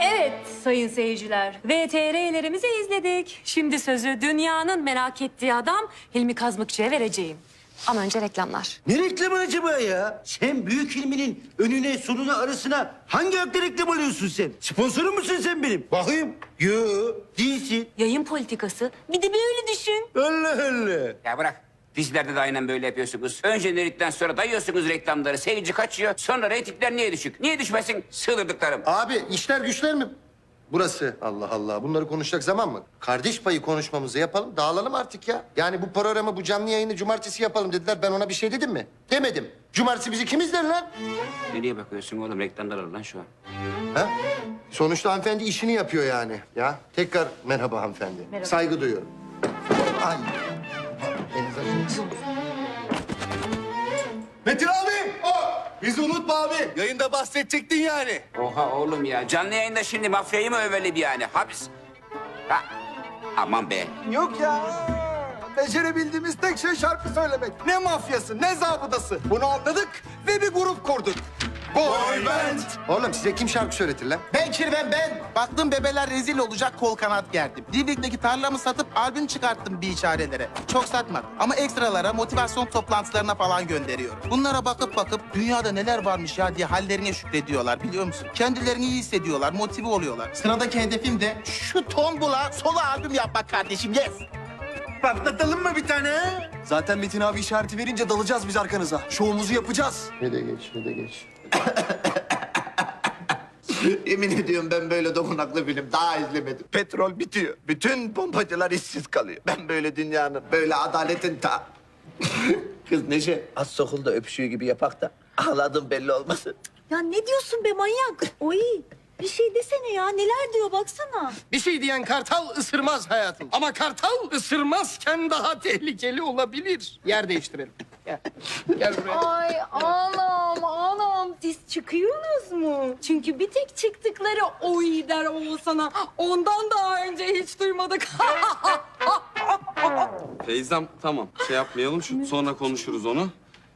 Evet sayın seyirciler. VTR'lerimizi izledik. Şimdi sözü dünyanın merak ettiği adam Hilmi Kazmıkçı'ya vereceğim. Ama önce reklamlar. Ne reklamı acaba ya? Sen büyük filminin önüne sonuna arasına hangi hakta reklam alıyorsun sen? Sponsoru musun sen benim? Bakayım. Yo değilsin. Yayın politikası. Bir de böyle düşün. Allah Allah. Ya bırak. Dizilerde de aynen böyle yapıyorsunuz. Önce jenerikten sonra dayıyorsunuz reklamları. Seyirci kaçıyor. Sonra reytingler niye düşük? Niye düşmesin? Sığdırdıklarım. Abi işler güçler mi? Burası Allah Allah. Bunları konuşacak zaman mı? Kardeş payı konuşmamızı yapalım, dağılalım artık ya. Yani bu programı, bu canlı yayını cumartesi yapalım dediler. Ben ona bir şey dedim mi? Demedim. Cumartesi bizi kim izler lan? Nereye bakıyorsun oğlum? Reklamlar var lan şu an. Ha? Sonuçta hanımefendi işini yapıyor yani. Ya tekrar merhaba hanımefendi. Saygı duyuyorum. Ay. Elinize sağlık. Metin abi! Bizi unutma abi. Yayında bahsedecektin yani. Oha oğlum ya. Canlı yayında şimdi mafyayı mı öveledi yani? Hapis. Ha. Aman be. Yok ya. Becerebildiğimiz tek şey şarkı söylemek. Ne mafyası, ne zabıdası. Bunu anladık ve bir grup kurduk. Boy Band. Oğlum size kim şarkı söyletir lan? Ben Kirven ben. Baktım bebeler rezil olacak kol kanat gerdim. Divrikteki tarlamı satıp albüm çıkarttım bir işarelere. Çok satmadım ama ekstralara motivasyon toplantılarına falan gönderiyorum. Bunlara bakıp bakıp dünyada neler varmış ya diye hallerine şükrediyorlar biliyor musun? Kendilerini iyi hissediyorlar, motive oluyorlar. Sıradaki hedefim de şu tombula solo albüm yapmak kardeşim yes. Patlatalım mı bir tane? Zaten Metin abi işareti verince dalacağız biz arkanıza. Şovumuzu yapacağız. Ne de geç, ne de geç. Yemin ediyorum ben böyle dokunaklı film daha izlemedim. Petrol bitiyor. Bütün pompacılar işsiz kalıyor. Ben böyle dünyanın, böyle adaletin ta... Kız Neşe, az sokulda öpüşüyor gibi yapak da ağladım belli olmasın. Ya ne diyorsun be manyak? Oy bir şey desene ya neler diyor baksana. Bir şey diyen kartal ısırmaz hayatım. Ama kartal ısırmazken daha tehlikeli olabilir. Yer değiştirelim. Gel. Gel buraya. Ay siz çıkıyorsunuz mu? Çünkü bir tek çıktıkları oy der Oğuzhan'a. Ondan daha önce hiç duymadık. Feyzam tamam şey yapmayalım şu sonra konuşuruz onu.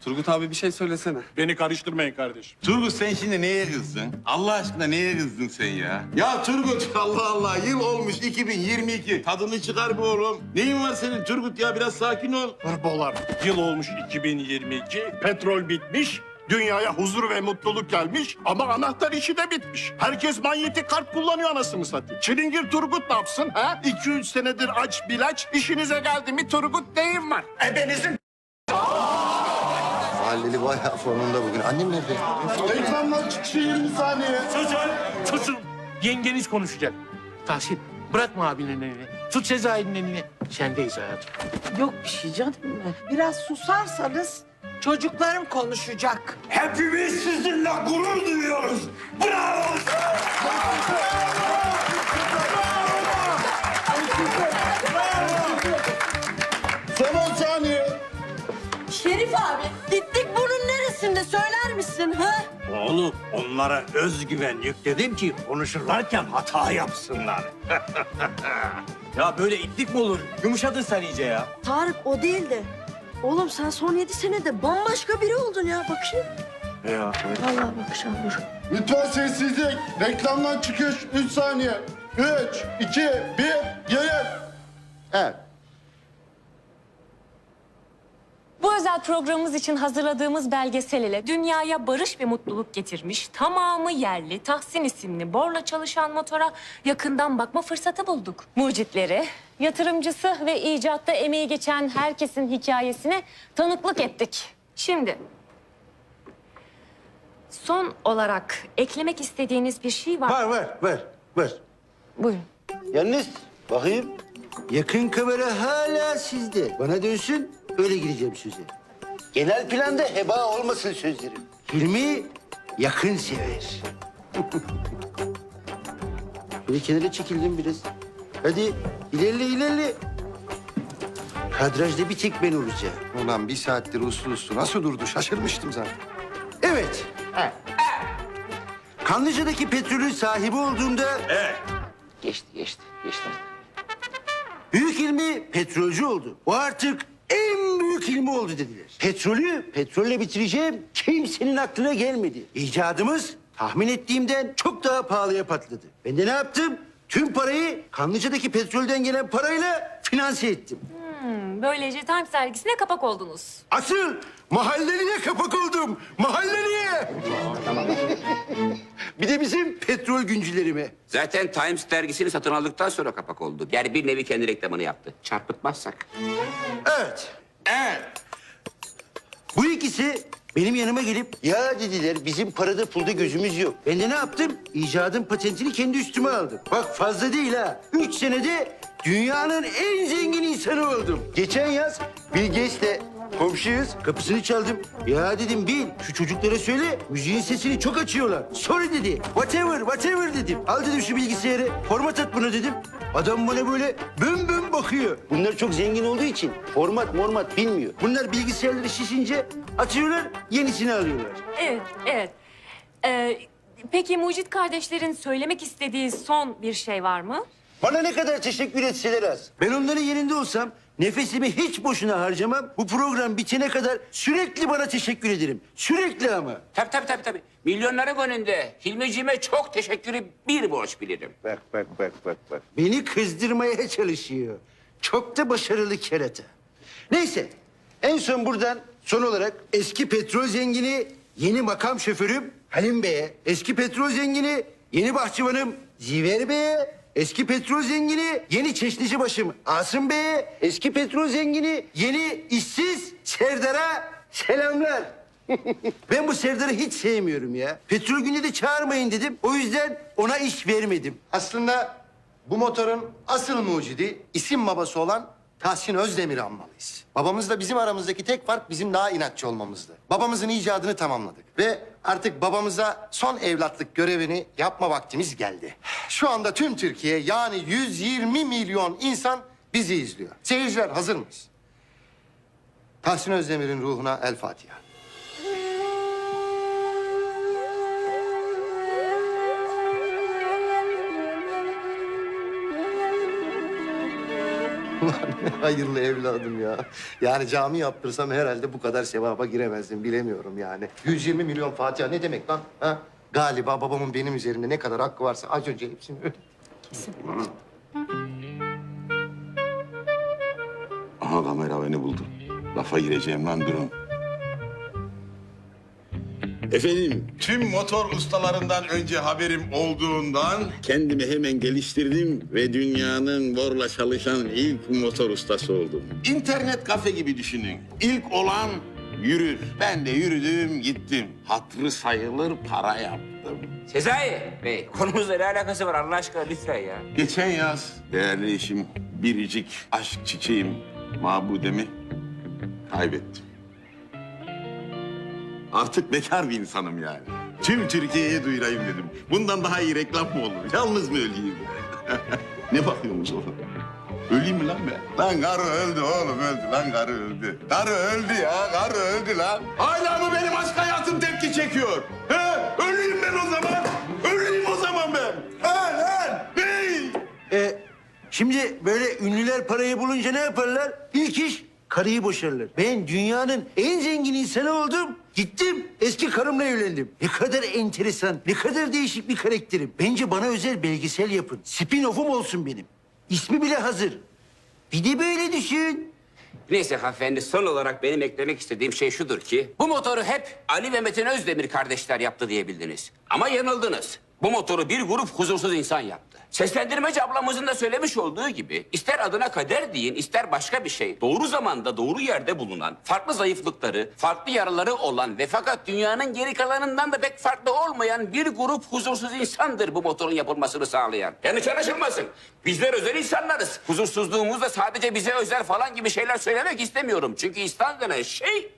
Turgut abi bir şey söylesene. Beni karıştırmayın kardeşim. Turgut sen şimdi neye kızdın? Allah aşkına neye kızdın sen ya? Ya Turgut Allah Allah yıl olmuş 2022. Tadını çıkar bu oğlum. Neyin var senin Turgut ya biraz sakin ol. Hırbolar. Yıl olmuş 2022. Petrol bitmiş. Dünyaya huzur ve mutluluk gelmiş ama anahtar işi de bitmiş. Herkes manyetik kart kullanıyor anasını satayım. Çilingir Turgut ne yapsın ha? 2-3 senedir aç bilaç. İşinize geldi mi Turgut neyin var? Ebenizin Mahalleli bayağı formunda bugün. Annem nerede? Ekrandan çıkışı 20 saniye. Susun. Susun. Yengeniz konuşacak. Tahsin bırakma abinin elini. Tut Sezai'nin elini. Sendeyiz hayatım. Yok bir şey canım. Biraz susarsanız çocuklarım konuşacak. Hepimiz sizinle gurur duyuyoruz. Bravo. Son 10 saniye. Şerif abi gittik bunun neresinde söyler misin ha? Oğlum onlara özgüven yükledim ki konuşurlarken hata yapsınlar. Ya böyle itlik mi olur? Yumuşadın sen iyice ya. Tarık o değil de. Oğlum sen son yedi senede bambaşka biri oldun ya bakayım. Ya. Vallahi bakacağım dur. Lütfen sessizlik. Reklamdan çıkış 3 saniye. 3, 2, 1, yayın. Evet. Bu özel programımız için hazırladığımız belgesel ile dünyaya barış ve mutluluk getirmiş, tamamı yerli, Tahsin isimli borla çalışan motora yakından bakma fırsatı bulduk. Mucitleri, yatırımcısı ve icatta emeği geçen herkesin hikayesine tanıklık ettik. Şimdi son olarak eklemek istediğiniz bir şey var. Var var var var. Buyurun. Yalnız bakayım yakın kamera hala sizde. Bana dönsün öyle gireceğim söze. Genel planda heba olmasın sözlerim. Hilmi yakın sever. Böyle kenara çekildim biraz. Hadi ilerle ilerle. Kadrajda bir tek ben olacağım. Ulan bir saattir uslu uslu nasıl durdu şaşırmıştım zaten. Evet. Kanlıca'daki petrolün sahibi olduğumda Geçti geçti geçti. Büyük ilmi petrolcü oldu. O artık en büyük ilmi oldu dediler. Petrolü petrolle bitireceğim kimsenin aklına gelmedi. İcadımız tahmin ettiğimden çok daha pahalıya patladı. Ben de ne yaptım? Tüm parayı Kanlıca'daki petrolden gelen parayla finanse ettim. Hmm, böylece Times dergisine kapak oldunuz. Asıl mahalleliye kapak oldum. Mahalleliye. bir de bizim petrol güncülerime. Zaten Times dergisini satın aldıktan sonra kapak oldu. Yani bir nevi kendi reklamını yaptı. Çarpıtmazsak. Evet. Evet. Bu ikisi benim yanıma gelip ya dediler bizim parada pulda gözümüz yok. Ben de ne yaptım? İcadın patentini kendi üstüme aldım. Bak fazla değil ha. Üç senede dünyanın en zengin insanı oldum. Geçen yaz Bill komşuyuz. Kapısını çaldım. Ya dedim Bill şu çocuklara söyle müziğin sesini çok açıyorlar. Sorry dedi. Whatever, whatever dedim. Al dedim şu bilgisayarı. Format at buna dedim. Adam bana böyle bön bön bakıyor. Bunlar çok zengin olduğu için format mormat bilmiyor. Bunlar bilgisayarları şişince atıyorlar, yenisini alıyorlar. Evet, evet. Ee, peki Mucit kardeşlerin söylemek istediği son bir şey var mı? Bana ne kadar teşekkür etseler az. Ben onların yerinde olsam nefesimi hiç boşuna harcamam. Bu program bitene kadar sürekli bana teşekkür ederim. Sürekli ama. Tabii tabii tabii. tabii. Milyonların önünde Hilmiciğime çok teşekkürü bir borç bilirim. Bak bak bak bak bak. Beni kızdırmaya çalışıyor. Çok da başarılı kerata. Neyse. En son buradan son olarak eski petrol zengini, yeni makam şoförüm Halim Bey'e, eski petrol zengini, yeni bahçıvanım Ziver Bey'e, eski petrol zengini, yeni çeşnici başım Asım Bey'e, eski petrol zengini, yeni işsiz Serdar'a selamlar. ben bu Serdar'ı hiç sevmiyorum ya. Petrol günü de çağırmayın dedim. O yüzden ona iş vermedim. Aslında bu motorun asıl mucidi isim babası olan Tahsin Özdemir'i anmalıyız. Babamızla bizim aramızdaki tek fark bizim daha inatçı olmamızdı. Babamızın icadını tamamladık ve artık babamıza son evlatlık görevini yapma vaktimiz geldi. Şu anda tüm Türkiye yani 120 milyon insan bizi izliyor. Seyirciler hazır mıyız? Tahsin Özdemir'in ruhuna El Fatiha. Hayırlı evladım ya. Yani cami yaptırsam herhalde bu kadar sevaba giremezdim. Bilemiyorum yani. 120 milyon Fatiha ne demek lan? Ha? Galiba babamın benim üzerimde ne kadar hakkı varsa az önce hepsini ödedim. Aha kamera beni buldu. Lafa gireceğim lan durun. Efendim, tüm motor ustalarından önce haberim olduğundan... Kendimi hemen geliştirdim ve dünyanın borla çalışan ilk motor ustası oldum. İnternet kafe gibi düşünün. İlk olan yürür. Ben de yürüdüm, gittim. Hatırı sayılır para yaptım. Sezai Bey konumuzla ne alakası var Allah aşkına lütfen ya. Geçen yaz değerli eşim, biricik aşk çiçeğim Mabudem'i kaybettim. Artık bekar bir insanım yani. Tüm Türkiye'ye duyurayım dedim. Bundan daha iyi reklam mı olur? Yalnız mı öleyim? ne bakıyorsunuz oğlum? Öleyim mi lan ben? Lan karı öldü oğlum öldü. Lan karı öldü. Karı öldü ya. Karı öldü lan. Hala mı benim aşk hayatım tepki çekiyor? He? Öleyim ben o zaman. Öleyim o zaman ben. He lan. Hey! E, şimdi böyle ünlüler parayı bulunca ne yaparlar? İlk iş karıyı boşarlar. Ben dünyanın en zengin insanı oldum. Gittim eski karımla evlendim. Ne kadar enteresan, ne kadar değişik bir karakterim. Bence bana özel belgesel yapın. Spin-off'um olsun benim. İsmi bile hazır. Bir de böyle düşün. Neyse hanımefendi son olarak benim eklemek istediğim şey şudur ki... ...bu motoru hep Ali ve Metin Özdemir kardeşler yaptı diyebildiniz. Ama yanıldınız. Bu motoru bir grup huzursuz insan yaptı. Seslendirmeci ablamızın da söylemiş olduğu gibi... ...ister adına kader deyin, ister başka bir şey... ...doğru zamanda, doğru yerde bulunan... ...farklı zayıflıkları, farklı yaraları olan... ...ve fakat dünyanın geri kalanından da pek farklı olmayan... ...bir grup huzursuz insandır bu motorun yapılmasını sağlayan. Yanlış anlaşılmasın. Bizler özel insanlarız. Huzursuzluğumuzda sadece bize özel falan gibi şeyler söylemek istemiyorum. Çünkü İslam denen şey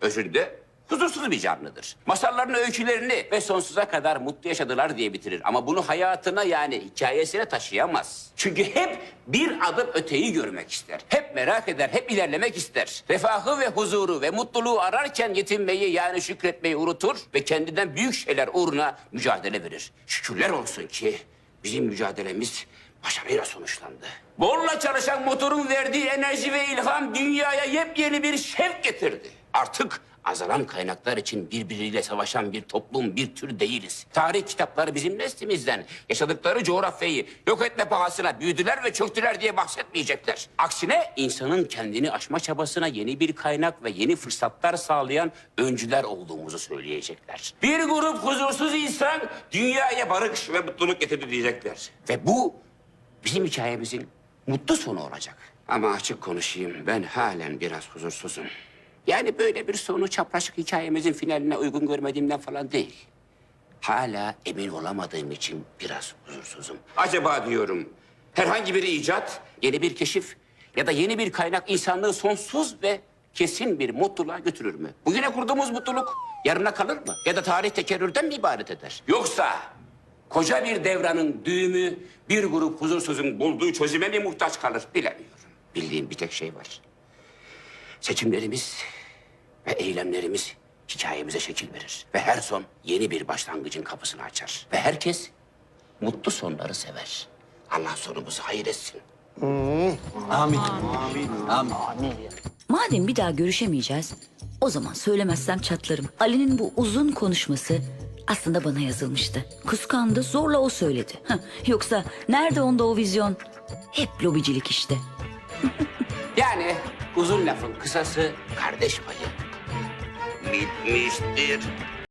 özünde huzursuz bir canlıdır. Masallarını, öykülerini ve sonsuza kadar mutlu yaşadılar diye bitirir. Ama bunu hayatına yani hikayesine taşıyamaz. Çünkü hep bir adım öteyi görmek ister. Hep merak eder, hep ilerlemek ister. Refahı ve huzuru ve mutluluğu ararken yetinmeyi yani şükretmeyi unutur ve kendinden büyük şeyler uğruna mücadele verir. Şükürler olsun ki bizim mücadelemiz başarıyla sonuçlandı. Borla çalışan motorun verdiği enerji ve ilham dünyaya yepyeni bir şevk getirdi. Artık azalan kaynaklar için birbiriyle savaşan bir toplum, bir tür değiliz. Tarih kitapları bizim neslimizden yaşadıkları coğrafyayı yok etme pahasına büyüdüler ve çöktüler diye bahsetmeyecekler. Aksine insanın kendini aşma çabasına yeni bir kaynak ve yeni fırsatlar sağlayan öncüler olduğumuzu söyleyecekler. Bir grup huzursuz insan dünyaya barış ve mutluluk getirdi diyecekler. Ve bu bizim hikayemizin mutlu sonu olacak. Ama açık konuşayım ben halen biraz huzursuzum. Yani böyle bir sonu çapraşık hikayemizin finaline uygun görmediğimden falan değil. Hala emin olamadığım için biraz huzursuzum. Acaba diyorum herhangi bir icat, yeni bir keşif ya da yeni bir kaynak insanlığı sonsuz ve kesin bir mutluluğa götürür mü? Bugüne kurduğumuz mutluluk yarına kalır mı? Ya da tarih tekerrürden mi ibaret eder? Yoksa koca bir devranın düğümü bir grup huzursuzun bulduğu çözüme mi muhtaç kalır bilemiyorum. Bildiğim bir tek şey var. Seçimlerimiz ve eylemlerimiz hikayemize şekil verir. Ve her son yeni bir başlangıcın kapısını açar. Ve herkes mutlu sonları sever. Allah sonumuzu hayır etsin. Madem bir daha görüşemeyeceğiz, o zaman söylemezsem çatlarım. Ali'nin bu uzun konuşması aslında bana yazılmıştı. Kıskandı, zorla o söyledi. Heh, Yoksa nerede onda o vizyon? Hep lobicilik işte. Yani uzun lafın kısası kardeş payı. Bitmiştir.